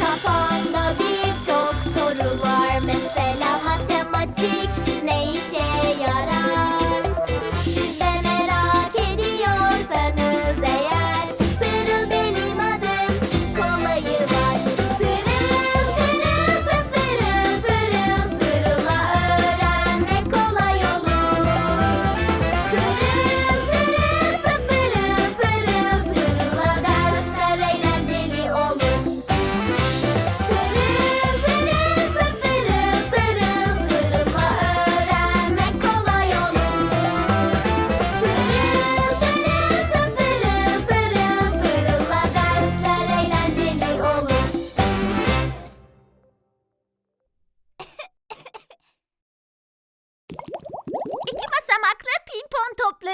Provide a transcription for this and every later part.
Kafamda birçok soru var. Mesela matematik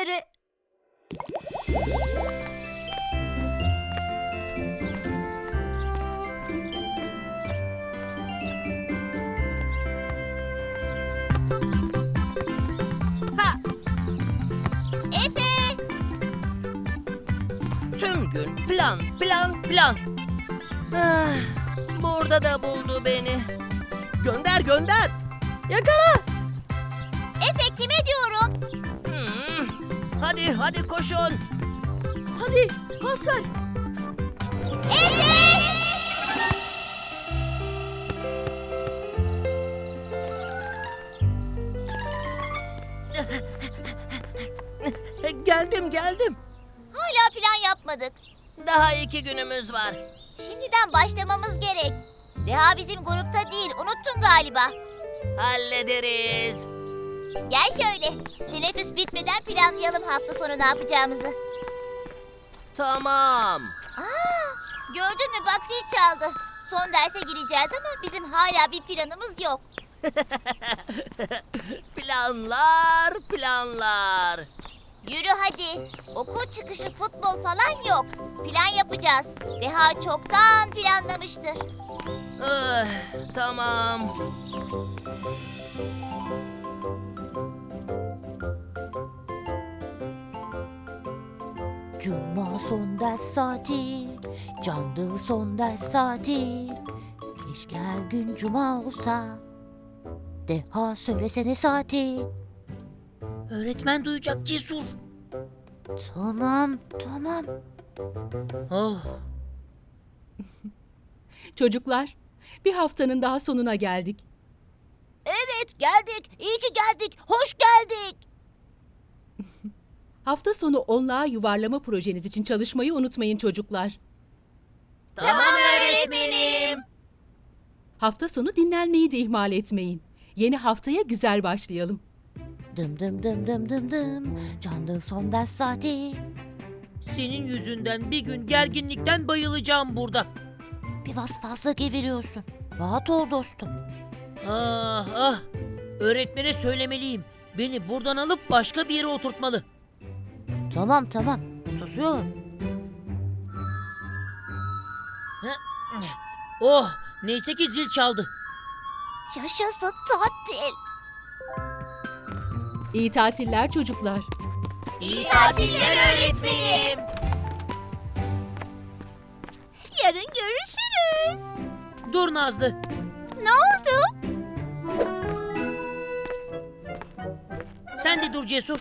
topları. Ha. Efe! Tüm gün plan, plan, plan. Ah, burada da buldu beni. Gönder, gönder. Efe Hadi, hadi koşun. Hadi pas ver. Efe! E, Geldim, geldim. Hala plan yapmadık. Daha iki günümüz var. Şimdiden başlamamız gerek. Deha bizim grupta değil, unuttun galiba. Hallederiz. Gel şöyle. Teneffüs bitmeden planlayalım hafta sonu ne yapacağımızı. Tamam. Aa, gördün mü bak zil çaldı. Son derse gireceğiz ama bizim hala bir planımız yok. Planlar, planlar. Yürü hadi. Okul çıkışı futbol falan yok. Plan yapacağız. Deha çoktan planlamıştır. Ah, tamam. Son ders saati, canlı son ders saati. Keşke her gün cuma olsa. Deha söylesene saati. Öğretmen duyacak cesur. Tamam, tamam. Oh, Çocuklar, bir haftanın daha sonuna geldik. Evet, geldik. İyi ki geldik. Hoş geldik. Hafta sonu onluğa yuvarlama projeniz için çalışmayı unutmayın çocuklar. Tamam öğretmenim. Hafta sonu dinlenmeyi de ihmal etmeyin. Yeni haftaya güzel başlayalım. Dım dım dım dım dım dım. Canlı son ders saati. senin yüzünden bir gün gerginlikten bayılacağım burada. Biraz fazla geviriyorsun. Rahat ol dostum. Ah ah. Öğretmene söylemeliyim. Beni buradan alıp başka bir yere oturtmalı. Tamam tamam. Susuyorum. Oh, neyse ki zil çaldı. Yaşasın tatil. İyi tatiller çocuklar. İyi tatiller öğretmenim. Yarın görüşürüz. Dur Nazlı. Ne oldu? Sen de dur cesur.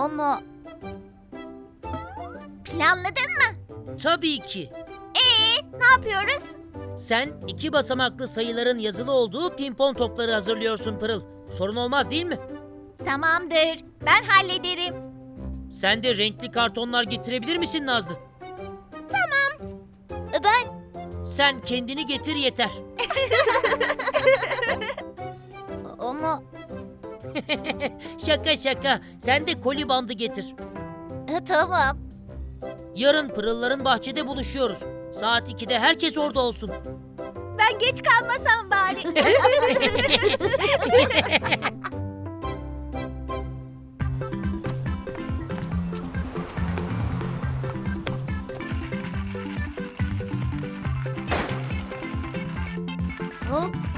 Ama Planladın mı? Tabii ki. Ee, ne yapıyoruz? Sen iki basamaklı sayıların yazılı olduğu pimpon topları hazırlıyorsun Pırıl. Sorun olmaz değil mi? Tamamdır. Ben hallederim. Sen de renkli kartonlar getirebilir misin Nazlı? ben Sen kendini getir yeter. ama Şaka şaka. Sen de koli bandı getir. e, tamam. Yarın Pırılların bahçede buluşuyoruz. Saat 2'de herkes orada olsun. Ben geç kalmasam bari. Hop.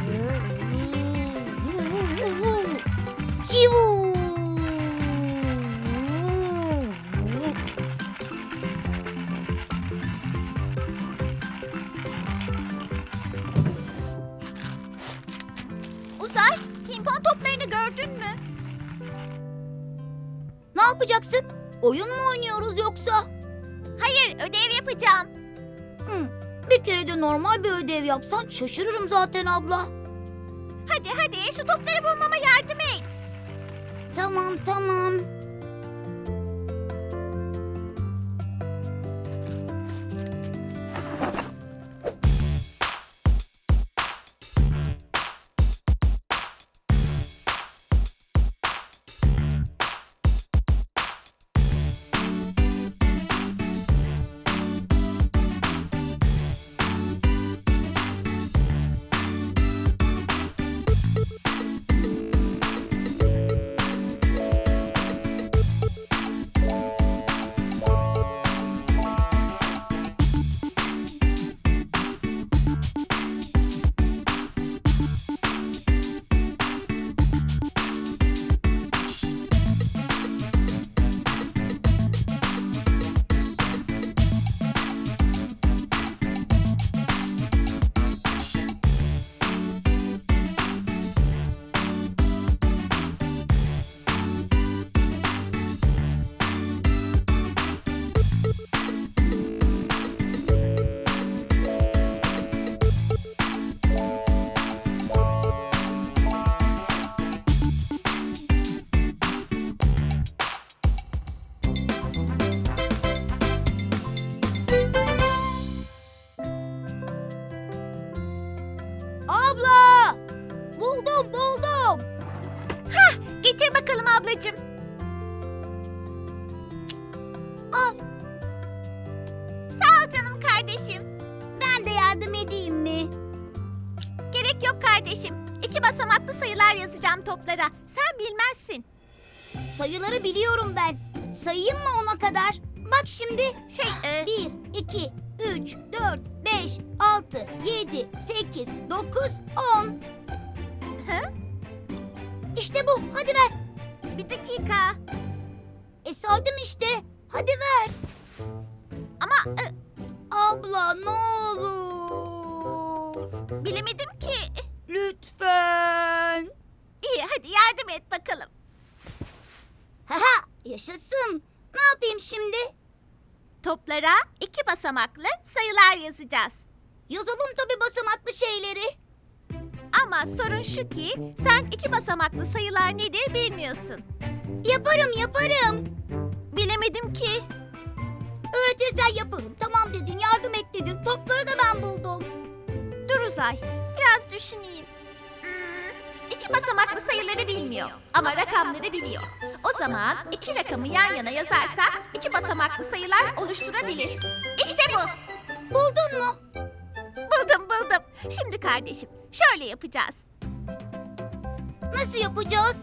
Uzay, pimpon toplarını gördün mü? Ne yapacaksın? Oyun mu oynuyoruz yoksa? Hayır, ödev yapacağım. Bir kere de normal bir ödev yapsan şaşırırım zaten abla. Hadi hadi şu topları bulmama yardım et. Tamam tamam. Kardeşim. Ben de yardım edeyim mi? Gerek yok kardeşim. İki basamaklı sayılar yazacağım toplara. Sen bilmezsin. Sayıları biliyorum ben. Sayayım mı ona kadar? Bak şimdi. Şey, e, 1, 2, 3, 4, 5, 6, 7, 8, 9, 10. Hı? İşte bu. Hadi ver. bir dakika. E saydım işte. Hadi ver. Ama e, Abla ne olur. bilemedim ki. Lütfen. İyi hadi yardım et bakalım. Haha yaşasın. Ne yapayım şimdi? Toplara iki basamaklı sayılar yazacağız. Yazalım tabii basamaklı şeyleri. Ama sorun şu ki sen iki basamaklı sayılar nedir bilmiyorsun. Yaparım yaparım. Bilemedim ki. Öğretirsen yaparım. Tamam dedin yardım et dedin. Topları da ben buldum. Dur Uzay, biraz düşüneyim. Hmm, iki basamaklı sayıları bilmiyor ama rakamları biliyor. O zaman iki rakamı yan yana yazarsa iki basamaklı sayılar oluşturabilir. İşte bu. Buldun mu? Buldum buldum. Şimdi kardeşim şöyle yapacağız. Nasıl yapacağız?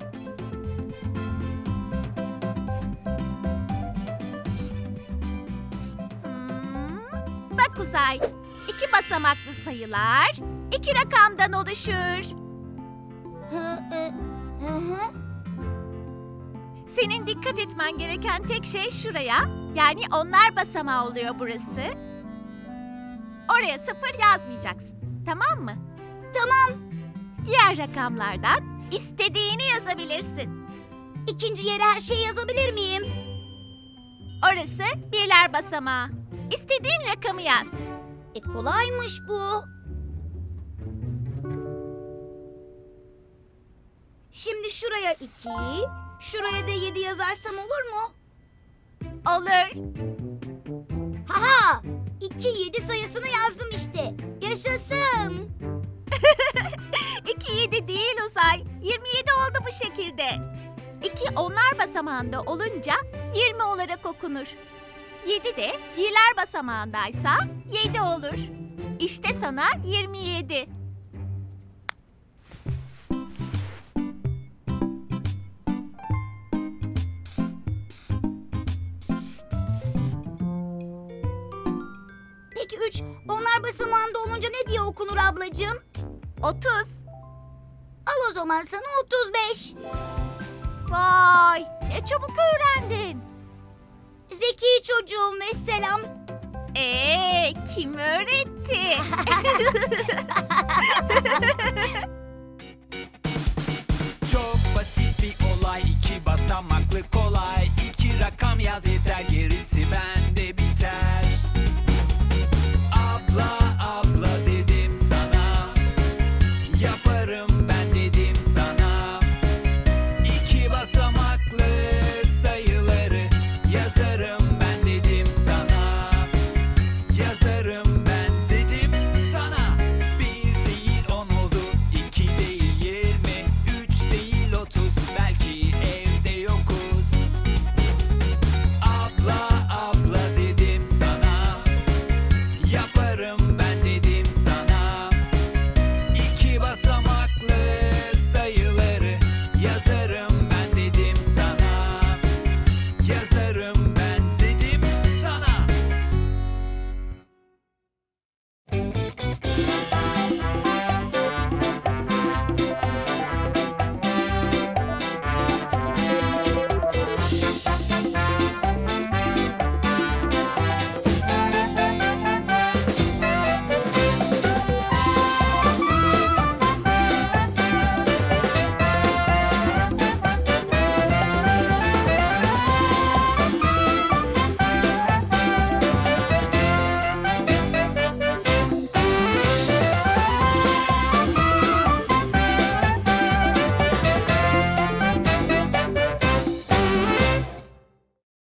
Bak Uzay, iki basamaklı sayılar iki rakamdan oluşur. Senin dikkat etmen gereken tek şey şuraya. Yani onlar basamağı oluyor burası. Oraya sıfır yazmayacaksın. Tamam mı? Tamam. Diğer rakamlardan istediğini yazabilirsin. İkinci yere her şeyi yazabilir miyim? Orası birler basamağı. İstediğin rakamı yaz. E kolaymış bu. Şimdi şuraya iki, şuraya da yedi yazarsam olur mu? Olur. Haha! İki yedi sayısını yazdım işte. Yaşasın. 2 7 değil Uzay. 27 oldu bu şekilde. 2 onlar basamağında olunca 20 olarak okunur. 7 de birler basamağındaysa 7 olur. İşte sana 27. Peki üç, onlar basamağında olunca ne diye okunur ablacığım? 30. Al o zaman sana 35. Vay, ne çabuk öğrendin zeki çocuğum Vesselam. Ee, kim öğretti? Çok basit bir olay iki basamaklı kolay iki rakam yaz yeter gerisi ben